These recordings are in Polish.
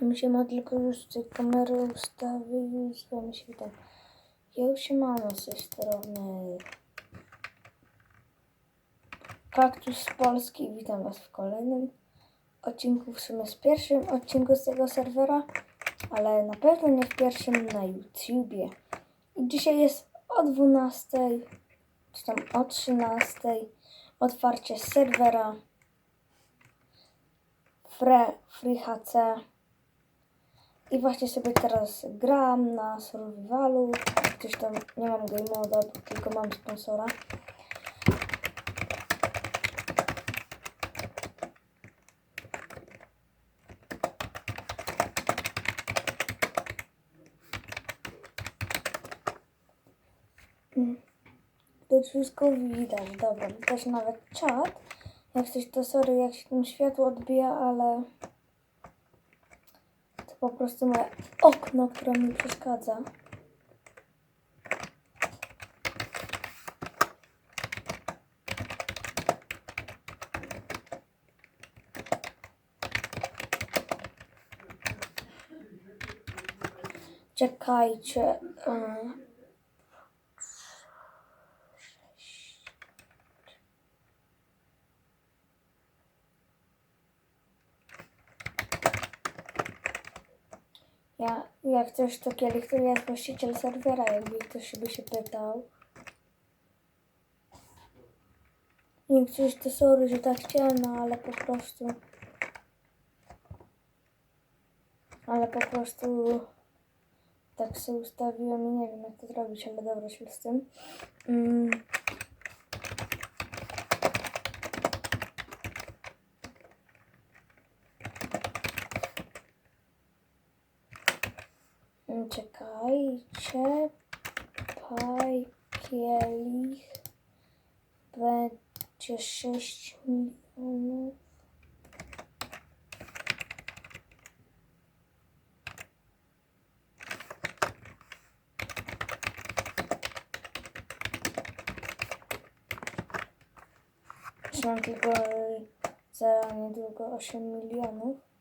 Mi się ma tylko już tej kamery ustawy już bo mi się. Ja już się mam z tej strony. Kaktus z Polski. Witam Was w kolejnym odcinku, w sumie z pierwszym odcinku z tego serwera, ale na pewno nie w pierwszym na YouTubie. I dzisiaj jest o 12, czy tam o 13 otwarcie serwera Fre, FreeHC. I właśnie sobie teraz gram na survivalu. Gdzieś tam nie mam game moda, tylko mam sponsora. Mm. To wszystko widać, dobra. Też nawet czat. Jak coś to sorry, jak się tam światło odbija, ale po prostu moje okno, które mi przeszkadza. Czekajcie. y, Ja, jak coś to kielich, to jest właściciel serwera, jakby ktoś by się pytał. Jak coś to sorry, że tak chciałem, no ale po prostu... Ale po prostu... Tak sobie ustawiłem i nie wiem jak to zrobić, ale dobra się z tym. Mm, Czekajcie. Paj, kielich. Będzie 6 milionów. Mam tylko za niedługo 8 milionów.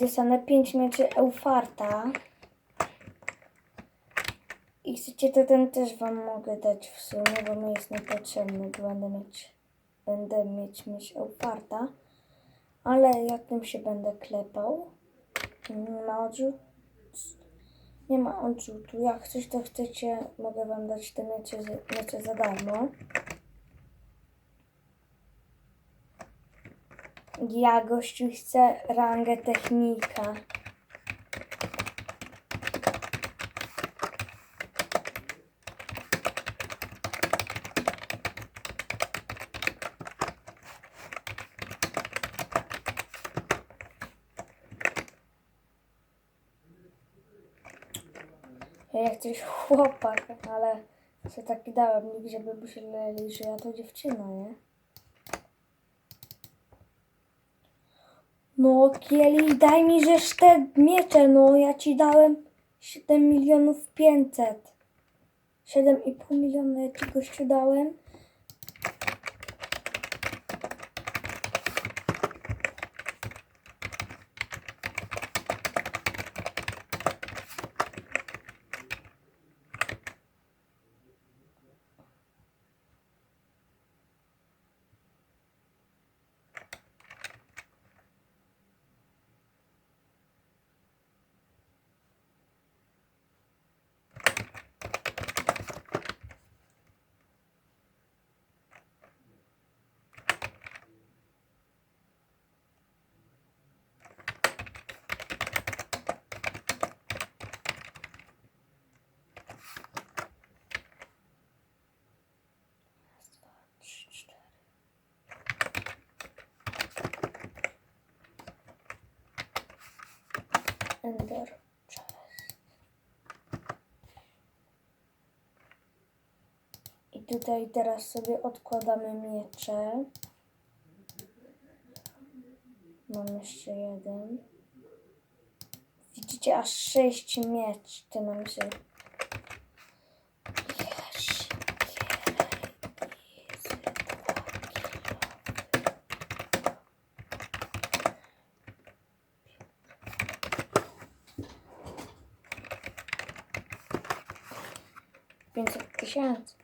Dostanę 5 mieczy Eufarta. I chcecie, to ten też wam mogę dać w sumie, bo mi jest niepotrzebny, bo będę mieć, będę mieć Eufarta. Ale jak tym się będę klepał? Nie ma odrzut? Nie ma odrzutu. Jak coś to chcecie, mogę wam dać te miecze, miecze za darmo. Ja gościu chcę rangę technika. Ja jak coś chłopak, ale co taki dałem nikt, żeby myśleli, że ja to dziewczyna, nie? No, Kieli, daj mi żeż te miecze, no, ja ci dałem 7 milionów 500. 7,5 miliona ja ci gościu dałem. Ender. I tutaj teraz sobie odkładamy miecze. Mam jeszcze jeden. Widzicie, aż sześć miecz. Ty mam się. 500 tysięcy.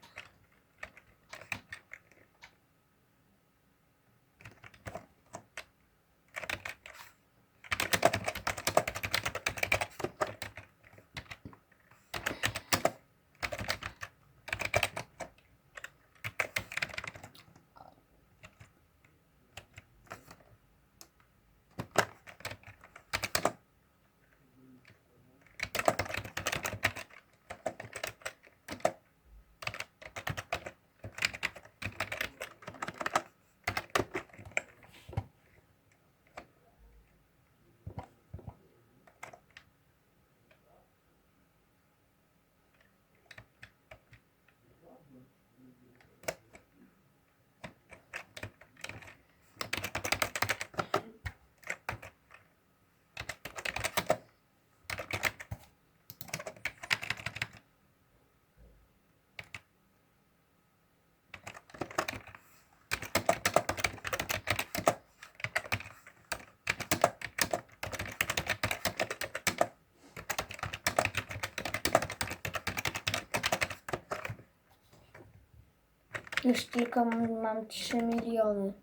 Już tylko mam 3 miliony.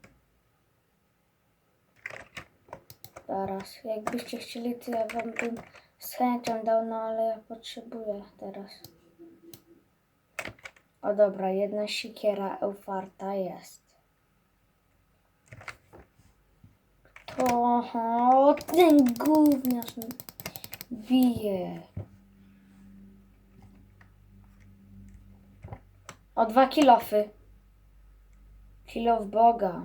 Teraz. Jakbyście chcieli, to ja wam bym z chęcią dał, no ale ja potrzebuję teraz. O dobra, jedna sikiera eufarta jest. To ten gówniarz bije. O dwa kilofy. Kilof Boga.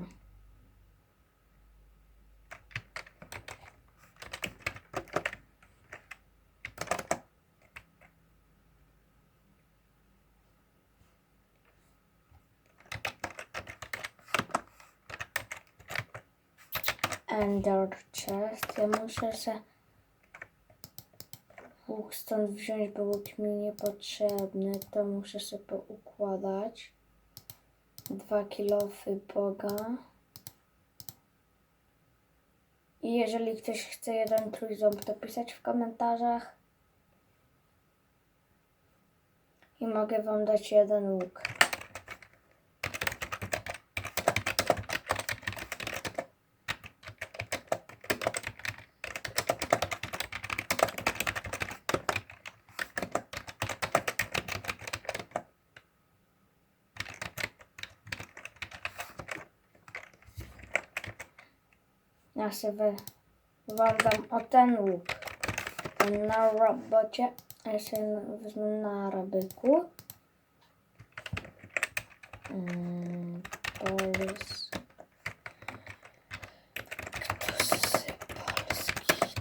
Ender chest. Ja muszę se łuk stąd wziąć, bo łuk mi niepotrzebny. To muszę sobie poukładać. Dwa kilofy Boga. I jeżeli ktoś chce jeden trójząb, to pisać w komentarzach. I mogę wam dać jeden łuk. Ja sobie wam dam o ten łuk. Na robocie. Ja sobie wezmę na arabyku. Mm, Polski. Kto z Polski?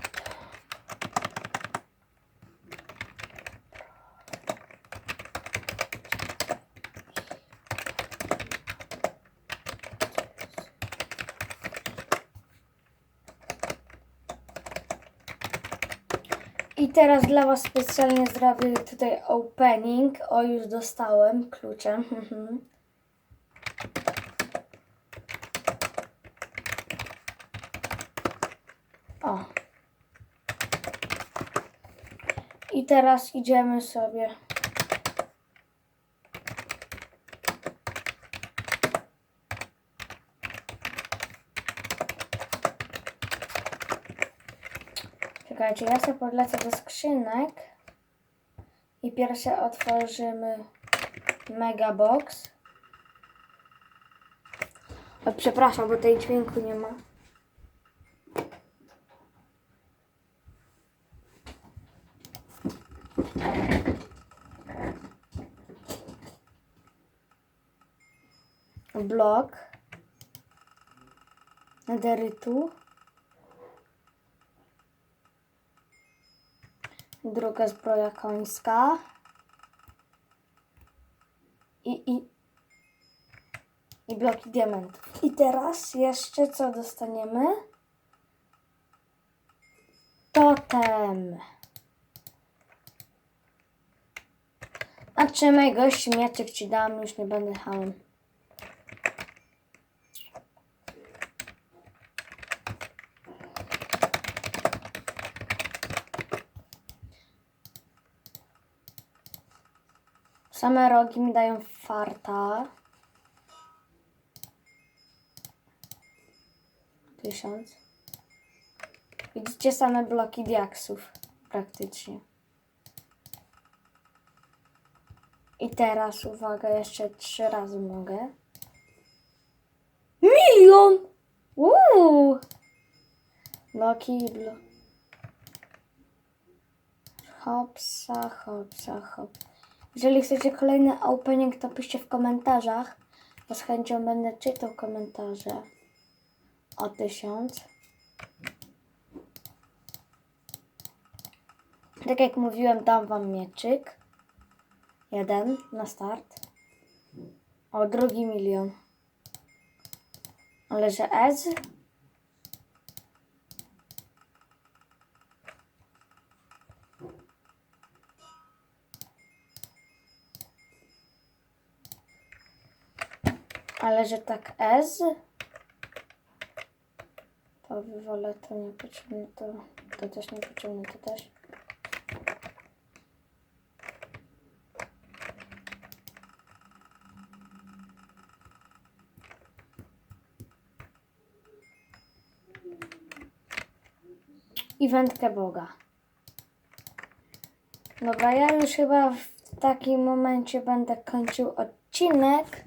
I teraz dla Was specjalnie zrobię tutaj opening. O, już dostałem kluczem. O. I teraz idziemy sobie. Czekajcie, ja sobie podlecę do skrzynek. I pierwsze otworzymy Megabox. O, przepraszam, bo tej dźwięku nie ma. Blok. Nederytu. Druga zbroja końska. I, i, i bloki diamentów. I teraz jeszcze co dostaniemy? Totem. A trzymaj gości, mieczek ci dam, już nie będę hamem. Same rogi mi dają farta. Tysiąc. Widzicie same bloki diaksów praktycznie. I teraz uwaga, jeszcze trzy razy mogę. Milion! Uuu! No kiblu. Hopsa, hopsa, hop. Jeżeli chcecie kolejny opening, to piszcie w komentarzach. Ja z chęcią będę czytał komentarze. O tysiąc. Tak jak mówiłem, dam wam mieczyk. Jeden na start. O, drugi milion. Ale że Ez? Ale że tak Ez? To wywolę to niepotrzebne, to, to też niepotrzebne, to też. I wędkę Boga. Dobra, ja już chyba w takim momencie będę kończył odcinek.